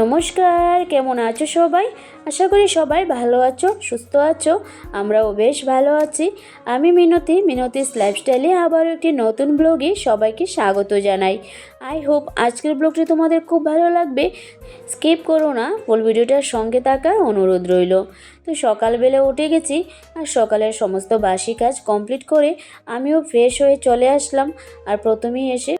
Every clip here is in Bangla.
নমস্কার, কেমন আছো সবাই? আশা করি সবাই ভালো আছো, সুস্থ আছো, আমরাও বেশ ভালো আছি। আমি মিনতি, মিনতিস লাইফস্টাইলে আবার একটি নতুন ব্লগে সবাইকে স্বাগত জানাই। আই হোপ আজকের ব্লগটি তোমাদের খুব ভালো লাগবে। স্কিপ করো না ফুল ভিডিওটার সঙ্গে থাকার অনুরোধ রইল। তো সকালবেলা উঠে গেছি, আর সকালের সমস্ত বাসি কাজ কমপ্লিট করে আমিও ফ্রেশ হয়ে চলে আসলাম। আর প্রথমেই এসে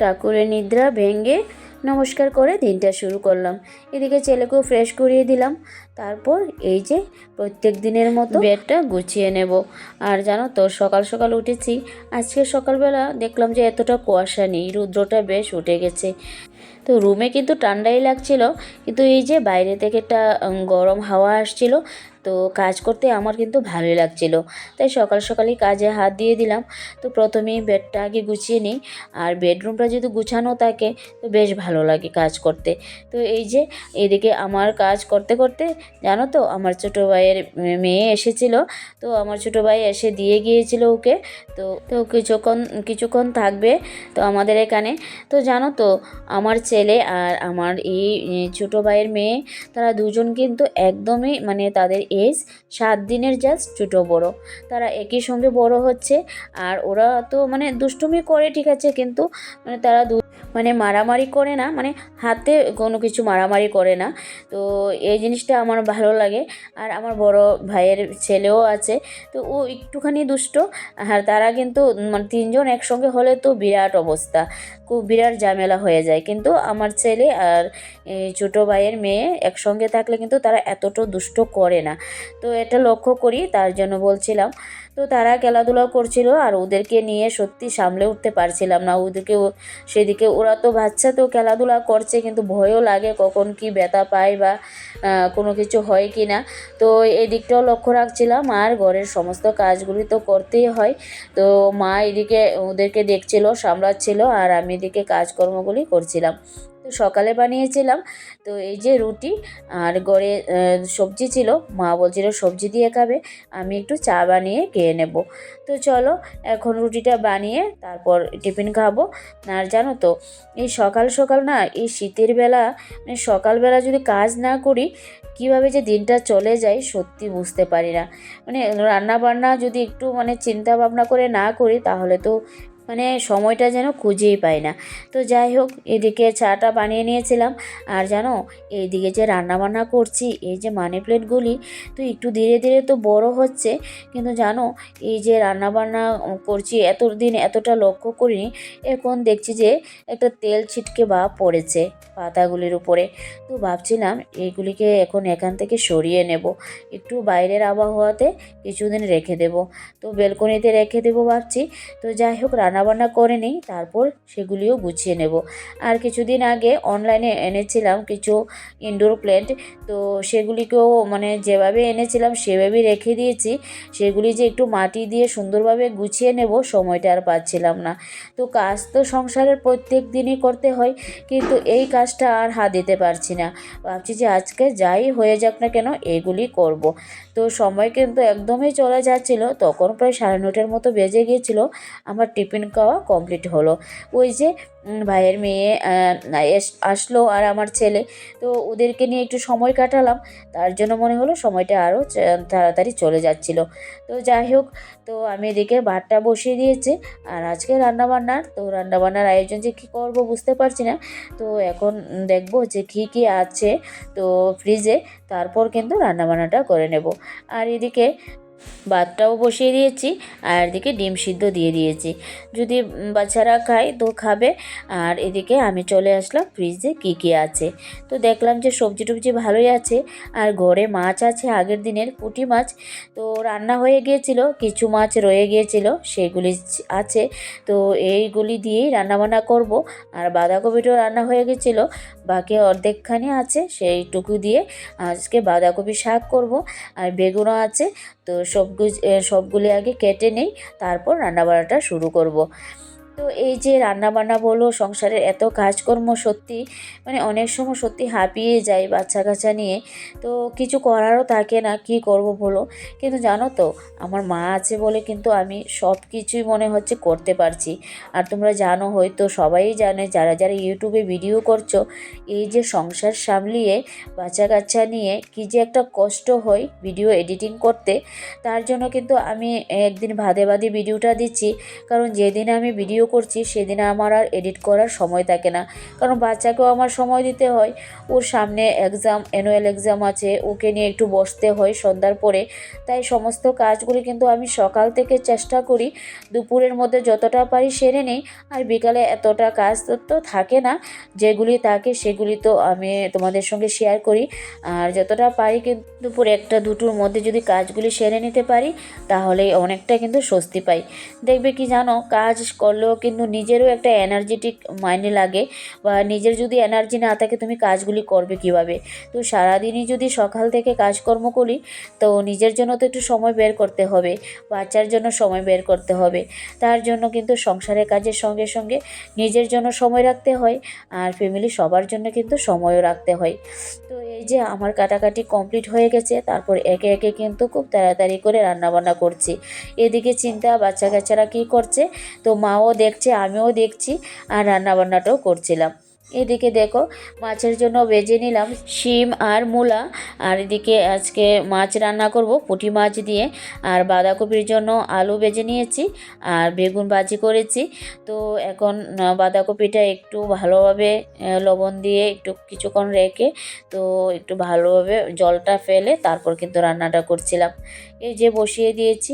ঠাকুরের নিদ্রা ভেঙে নমস্কার করে দিনটা শুরু করলাম। এদিকে ছেলেকেও ফ্রেশ করিয়ে দিলাম। তারপর এই যে প্রত্যেক দিনের মতো বেডটা গুছিয়ে নেব। আর জানো তো, সকাল সকাল উঠেছি। আজকে সকালবেলা দেখলাম যে এতটা কুয়াশা নেই, রুদ্রটা বেশ উঠে গেছে। তো রুমে কিন্তু ঠান্ডাই লাগছিল। কিন্তু এই যে বাইরে থেকে একটা গরম হাওয়া আসছিল তো কাজ করতে আমার কিন্তু ভালোই লাগছিল। তাই সকাল সকালই কাজে হাত দিয়ে দিলাম। তো প্রথমেই বেডটা আগে গুছিয়ে নিই। আর বেডরুমটা যদি গুছানো থাকে, তো বেশ ভালো লাগে কাজ করতে। তো এই যে, এদিকে আমার কাজ করতে করতে, জানো তো, আমার ছোটো ভাইয়ের মেয়ে এসেছিল। তো আমার ছোটো ভাই এসে দিয়ে গিয়েছিল ওকে। তো তো কিছুক্ষণ কিছুক্ষণ থাকবে তো আমাদের এখানে। তো জানো তো, আমার ছেলে আর আমার এই ছোটো ভাইয়ের মেয়ে, তারা দুজন কিন্তু একদমই মানে তাদের এজ সাত দিনের জাস্ট ছোটো বড়। তারা একই সঙ্গে বড় হচ্ছে আর ওরা তো মানে দুষ্টুমি করে ঠিক আছে, কিন্তু মানে তারা মানে মারামারি করে না মানে হাতে কোনো কিছু মারামারি করে না। তো এই জিনিসটা আমার ভালো লাগে। আর আমার বড় ভাইয়ের ছেলেও আছে, তো ও একটুখানি দুষ্ট। আর তারা কিন্তু মানে তিনজন একসঙ্গে হলে তো বিরাট অবস্থা। খুব বিরাট ঝামেলা হয়ে যায়। কিন্তু আমার ছেলে আর ছোটো ভাইয়ের মেয়ে একসঙ্গে থাকলে কিন্তু তারা এতটা দুষ্ট করে না। তো এটা লক্ষ্য করি, তার জন্য বলছিলাম। তো তারা খেলাধুলা করছিল আর ওদেরকে নিয়ে সত্যি সামলে উঠতে পারছিলাম না। ওদেরকে সেদিকে ওরা তো বাচ্চা তো খেলাধুলা করছে, কিন্তু ভয়ও লাগে কখন কি ব্যথা পায় বা কোনো কিছু হয় কি না। তো এই দিকটাও লক্ষ্য রাখছিলাম আর ঘরের সমস্ত কাজগুলি তো করতেই হয়। তো মা এদিকে ওদেরকে দেখছিল, সামলাচ্ছিল আর আমি এদিকে কাজকর্মগুলি করছিলাম। তো সকালে বানিয়েছিলাম। তো এই যে রুটি আর গড়ে সবজি ছিল, মা বলছিল সবজি দিয়ে খাবে, আমি একটু চা বানিয়ে খেয়ে নেব। তো চলো, এখন রুটিটা বানিয়ে তারপর টিফিন খাব। আর জানো তো, এই সকাল সকাল না, এই শীতের বেলা মানে সকালবেলা যদি কাজ না করি, কীভাবে যে দিনটা চলে যায় সত্যি বুঝতে পারি না। মানে রান্না বান্না যদি একটু মানে চিন্তা ভাবনা করে না করি, তাহলে তো মানে সময়টা যেন খুঁজেই পাই না। তো যাই হোক, এদিকে চাটা বানিয়ে নিয়েছিলাম। আর জানো, এইদিকে যে রান্না বান্না করছি, এই যে মানি প্লেটগুলি তো একটু ধীরে ধীরে তো বড় হচ্ছে। কিন্তু জানো, এই যে রান্না বান্না করছি, এতদিন এতটা লক্ষ্য করিনি। এখন দেখছি যে একটা তেল ছিটকে বা পড়েছে পাতাগুলির উপরে। তো ভাবছিলাম এইগুলিকে এখন এখান থেকে সরিয়ে নেব। একটু বাইরের আবহাওয়াতে কিছুদিন রেখে দেব। তো বেলকনিতে রেখে দেবো ভাবছি। তো যাই হোক রান্নাবান্না করে নিই, তারপর সেগুলিও গুছিয়ে নেব। আর কিছুদিন আগে অনলাইনে এনেছিলাম কিছু ইনডোর প্ল্যান্ট তো সেগুলিকেও মানে যেভাবে এনেছিলাম সেভাবেই রেখে দিয়েছি। সেগুলি যে একটু মাটি দিয়ে সুন্দরভাবে গুছিয়ে নেব সময়টা আর পাচ্ছিলাম না। তো কাজ তো সংসারের প্রত্যেক দিনই করতে হয়, কিন্তু এই কাজটা আর হাত দিতে পারছি না। ভাবছি যে আজকে যাই হয়ে যাক না কেন, এগুলি করব। তো সময় কিন্তু একদমই চলে যাচ্ছিল। তখন প্রায় সাড়ে নটার মতো বেজে গিয়েছিল। আমার টিফিন খাওয়া কমপ্লিট হলো। ওই যে ভাইয়ের মেয়ে আসলো আর আমার ছেলে। তো ওদেরকে নিয়ে একটু সময় কাটালাম। তার জন্য মনে হলো সময়টা আরও তাড়াতাড়ি চলে যাচ্ছিল। তো যাই হোক, তো আমি এদিকে ভাতটা বসিয়ে দিয়েছি। আর আজকে রান্নাবান্নার তো রান্নাবান্নার আয়োজন যে কী করব বুঝতে পারছি না। তো এখন দেখব যে কী কী আছে, তো ফ্রিজে তারপর কিন্তু রান্নাবান্নাটা করে নেব। আর এদিকে ভাতটাও বসিয়ে দিয়েছি আর এদিকে ডিম সিদ্ধ দিয়ে দিয়েছি। যদি বাচ্চারা খায় তো খাবে। আর এদিকে আমি চলে আসলাম ফ্রিজে কী কী আছে। তো দেখলাম যে সবজি টবজি ভালোই আছে। আর ঘরে মাছ আছে, আগের দিনের পুঁটি মাছ। তো রান্না হয়ে গিয়েছিল, কিছু মাছ রয়ে গিয়েছিল, সেগুলি আছে। তো এইগুলি দিয়েই রান্নাবান্না করব। আর বাঁধাকপিটাও রান্না হয়ে গেছিল বাকি অর্ধেকখানি আছে, সেইটুকু দিয়ে আজকে বাঁধাকপি শাক করব। আর বেগুনও আছে তো সবগুলো সবগুলি আগে কেটে নেই তারপর রান্নাবাড়াটা শুরু করব। তো এই যে রান্না বান্না বলো, সংসারের এত কাজকর্ম সত্যি মানে অনেক সময় সত্যি হাঁপিয়ে যায় বাচ্চা কাচ্চা নিয়ে। তো কিছু করারও থাকে না, কি করব বলো? কিন্তু জানো তো, আমার মা আছে বলে কিন্তু আমি সব কিছুই মনে হচ্ছে করতে পারছি। আর তোমরা জানো হয়তো, সবাই জানে, যারা যারা ইউটিউবে ভিডিও করছ, এই যে সংসার সামলিয়ে বাচ্চা কাচ্চা নিয়ে কি যে একটা কষ্ট হয় ভিডিও এডিটিং করতে। তার জন্য কিন্তু আমি একদিন ভাদে ভাদে ভিডিওটা দিচ্ছি। কারণ যেদিন আমি ভিডিও করছি, সেদিন আমার আর এডিট করার সময় থাকে না। কারণ বাচ্চাকেও আমার সময় দিতে হয়। ওর সামনে এক্সাম অ্যানুয়াল এক্সাম আছে, ওকে নিয়ে একটু বসতে হয় সন্ধ্যার পরে। তাই সমস্ত কাজগুলি কিন্তু আমি সকাল থেকে চেষ্টা করি। দুপুরের মধ্যে যতটা পারি সেরে নিই। আর বিকালে এতটা কাজ তো থাকে না। যেগুলি থাকে সেগুলি তো আমি তোমাদের সঙ্গে শেয়ার করি। আর যতটা পারি কিন্তু দুপুর একটা, দুটোর মধ্যে যদি কাজগুলি সেরে নিতে পারি, তাহলে অনেকটা কিন্তু স্বস্তি পাই। দেখবে কি জানো? কাজ করলেও কিন্তু নিজেরও একটা এনার্জেটিক মাইন্ডে লাগে বা নিজের যদি এনার্জি না থাকে তুমি কাজগুলি করবে কীভাবে? তো সারাদিনই যদি সকাল থেকে কাজকর্ম করি, তো নিজের জন্য তো একটু সময় বের করতে হবে, বাচ্চার জন্য সময় বের করতে হবে। তার জন্য কিন্তু সংসারের কাজের সঙ্গে সঙ্গে নিজের জন্য সময় রাখতে হয় আর ফ্যামিলি সবার জন্য কিন্তু সময়ও রাখতে হয়। তো এই যে আমার কাটাকাটি কমপ্লিট হয়ে গেছে, তারপর একে একে কিন্তু খুব তাড়াতাড়ি করে রান্নাবান্না করছি। এদিকে চিন্তা বাচ্চা কাচ্চারা কী করছে, তো মাও দেখছে আমিও দেখছি আর রান্নাবান্নাটাও করছিলাম। এদিকে দেখো, মাছের জন্য বেজে নিলাম শিম আর মূলা। আর এদিকে আজকে মাছ রান্না করব, পুঁটি মাছ দিয়ে। আর বাঁধাকপির জন্য আলু বেজে নিয়েছি আর বেগুন ভাজি করেছি। তো এখন বাঁধাকপিটা একটু ভালোভাবে লবণ দিয়ে একটু কিছুক্ষণ রেখে, তো একটু ভালোভাবে জলটা ফেলে তারপর কিন্তু রান্নাটা করছিলাম। এই যে বসিয়ে দিয়েছি,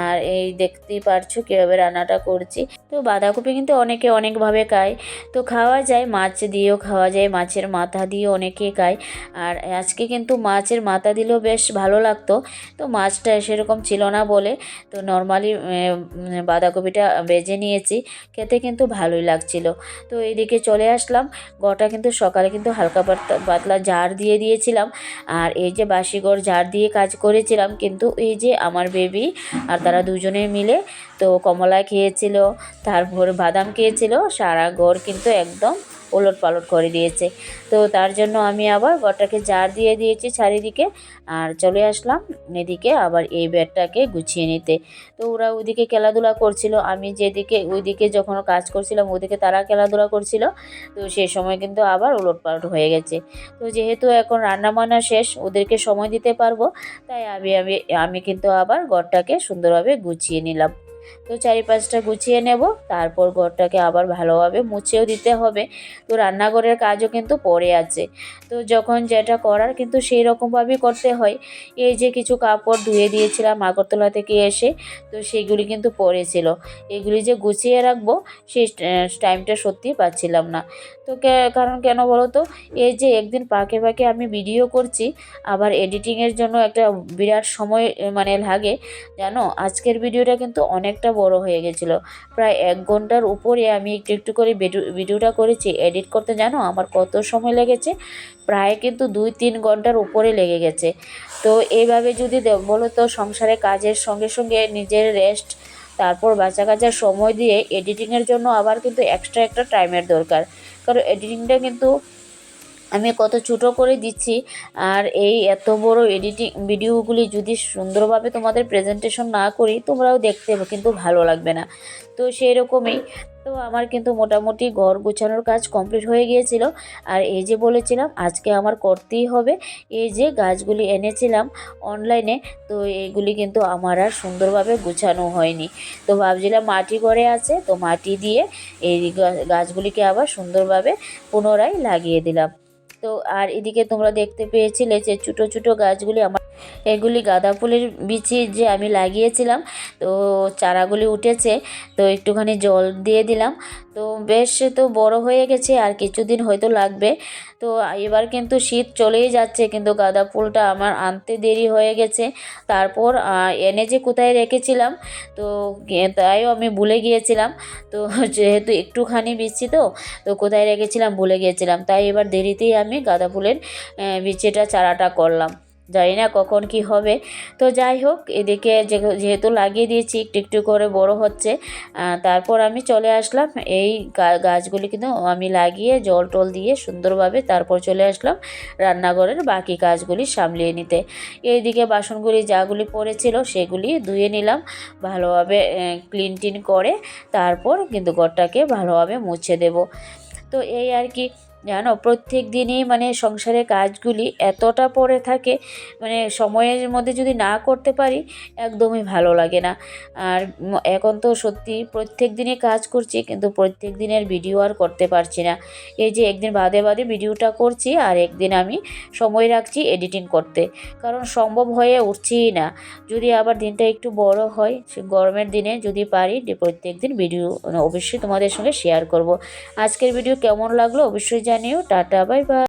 আর এই দেখতেই পারছ কীভাবে রান্নাটা করছি। তো বাঁধাকপি কিন্তু অনেকে অনেকভাবে খায়। তো খাওয়া যায়, মাছ দিয়েও খাওয়া যায়, মাছের মাথা দিয়ে অনেকে খায়। আর আজকে কিন্তু মাছের মাথা দিলেও বেশ ভালো লাগতো। তো মাছটা সেরকম ছিল না বলে তো নর্মালি বাঁধাকপিটা বেজে নিয়েছি। খেতে কিন্তু ভালোই লাগছিল। তো এইদিকে চলে আসলাম। গটা কিন্তু সকালে কিন্তু হালকা পাতলা ঝাড় দিয়ে দিয়েছিলাম। আর এই যে বাসিগড় ঝাড় দিয়ে কাজ করেছিলাম কিন্তু এই যে আমার বেবি আর তারা দুজনে মিলে তো কমলা খেয়েছিল, তারপর বাদাম খেয়েছিল, সারা ঘর কিন্তু একদম ওলট পালট করে দিয়েছে। তো তার জন্য আমি আবার ঘরটাকে জার দিয়ে দিয়েছি চারিদিকে। আর চলে আসলাম এদিকে আবার এই বেডটাকে গুছিয়ে নিতে। তো ওরা ওইদিকে খেলাধুলা করছিল, আমি যেদিকে ওইদিকে যখন কাজ করছিলাম ওদিকে তারা খেলাধুলা করছিল। তো সেই সময় কিন্তু আবার ওলট পালট হয়ে গেছে। তো যেহেতু এখন রান্না বান্না শেষ, ওদেরকে সময় দিতে পারব, তাই আমি আমি আমি কিন্তু আবার ঘরটাকে সুন্দরভাবে গুছিয়ে নিলাম। তো চারিপাশটা গুছিয়ে নেব। তারপর ঘরটাকে আবার ভালোভাবে মুছেও দিতে হবে। তো রান্নাঘরের কাজও কিন্তু পড়ে আছে। তো যখন যেটা করার কিন্তু সেই রকমভাবেই করতে হয়। এই যে কিছু কাপড় ধুয়ে দিয়েছিলাম আগরতলা থেকে এসে, তো সেগুলি কিন্তু পড়েছিল। এগুলি যে গুছিয়ে রাখব, সেই টাইমটা সত্যিই পাচ্ছিলাম না। তো কারণ কেন বলো তো? এই যে একদিন পাকে পাকে আমি ভিডিও করছি, আবার এডিটিংয়ের জন্য একটা বিরাট সময় মানে লাগে। জানো? আজকের ভিডিওটা কিন্তু অনেকটা বড় হয়ে গেছিল। প্রায় এক ঘণ্টার উপরে আমি একটু একটু করে ভিডিও, ভিডিওটা করেছি এডিট করতে জানো? আমার কত সময় লেগেছে? প্রায় কিন্তু দুই তিন ঘণ্টার উপরে লেগে গেছে। তো এইভাবে যদি বলো তো সংসারে কাজের সঙ্গে সঙ্গে নিজের রেস্ট তারপর বাচ্চা কাচ্চার সময় দিয়ে এডিটিংয়ের জন্য আবার কিন্তু এক্সট্রা একটা টাইমের দরকার। কারণ এডিটিংটা কিন্তু আমি কত ছোটো করে দিচ্ছি। আর এই এত বড় এডিটিং ভিডিওগুলি যদি সুন্দরভাবে তোমাদের প্রেজেন্টেশন না করি, তোমরাও দেখতে কিন্তু ভালো লাগবে না। তো সেই রকমই তো আমার কিন্তু মোটামুটি ঘর গোছানোর কাজ কমপ্লিট হয়ে গিয়েছিল। আর এই যে বলেছিলাম, আজকে আমার করতেই হবে। এই যে গাছগুলি এনেছিলাম অনলাইনে তো এইগুলি কিন্তু আমার আর সুন্দরভাবে গুছানো হয়নি। তো ভাবছিলাম মাটি ঘরে আছে, তো মাটি দিয়ে এই গাছগুলিকে আবার সুন্দরভাবে পুনরায় লাগিয়ে দিলাম। তো আর এদিকে তোমরা দেখতে পেয়েছিলে যে ছোটো ছোটো গাছগুলি আমার এগুলি গাঁদা ফুলের বিচি যে আমি লাগিয়েছিলাম, তো চারাগুলি উঠেছে, তো একটুখানি জল দিয়ে দিলাম। তো বেশ তো বড় হয়ে গেছে, আর কিছুদিন হয়তো লাগবে। তো এবার কিন্তু শীত চলেই যাচ্ছে, কিন্তু গাঁদা ফুলটা আমার আনতে দেরি হয়ে গেছে। তারপর এনে যে কোথায় রেখেছিলাম, তো তাইও আমি ভুলে গিয়েছিলাম। তো যেহেতু একটুখানি বিচি তো তো কোথায় রেখেছিলাম ভুলে গিয়েছিলাম। তাই এবার দেরিতেই আমি গাঁদা ফুলের বিচিটা চারাটা করলাম। জানি না কখন কি হবে। তো যাই হোক, এদিকে যেহেতু লাগিয়ে দিয়েছি, একটু একটু করে বড় হচ্ছে তারপর আমি চলে আসলাম। এই গাছগুলি কিন্তু আমি লাগিয়ে জল টল দিয়ে সুন্দরভাবে তারপর চলে আসলাম রান্নাঘরের বাকি কাজগুলি সামলিয়ে নিতে। এইদিকে বাসনগুলি যাগুলি পড়েছিল সেগুলি ধুয়ে নিলাম, ভালোভাবে ক্লিন টিন করে তারপর কিন্তু ঘরটাকে ভালোভাবে মুছে দেব। তো এই আর কি জানো? প্রত্যেক দিনই মানে সংসারের কাজগুলি এতটা পড়ে থাকে মানে সময়ের মধ্যে যদি না করতে পারি একদমই ভালো লাগে না। আর এখন তো সত্যি প্রত্যেক দিনই কাজ করছি, কিন্তু প্রত্যেক দিনের ভিডিও আর করতে পারছি না। এই যে একদিন বাদে বাদে ভিডিওটা করছি আর একদিন আমি সময় রাখছি এডিটিং করতে। কারণ সম্ভব হয়ে উঠছেই না। যদি আবার দিনটা একটু বড় হয়, সে গরমের দিনে যদি পারি, প্রত্যেক দিন ভিডিও অবশ্যই তোমাদের সঙ্গে শেয়ার করব। আজকের ভিডিও কেমন লাগল অবশ্যই জানিও টাটা বাই বাই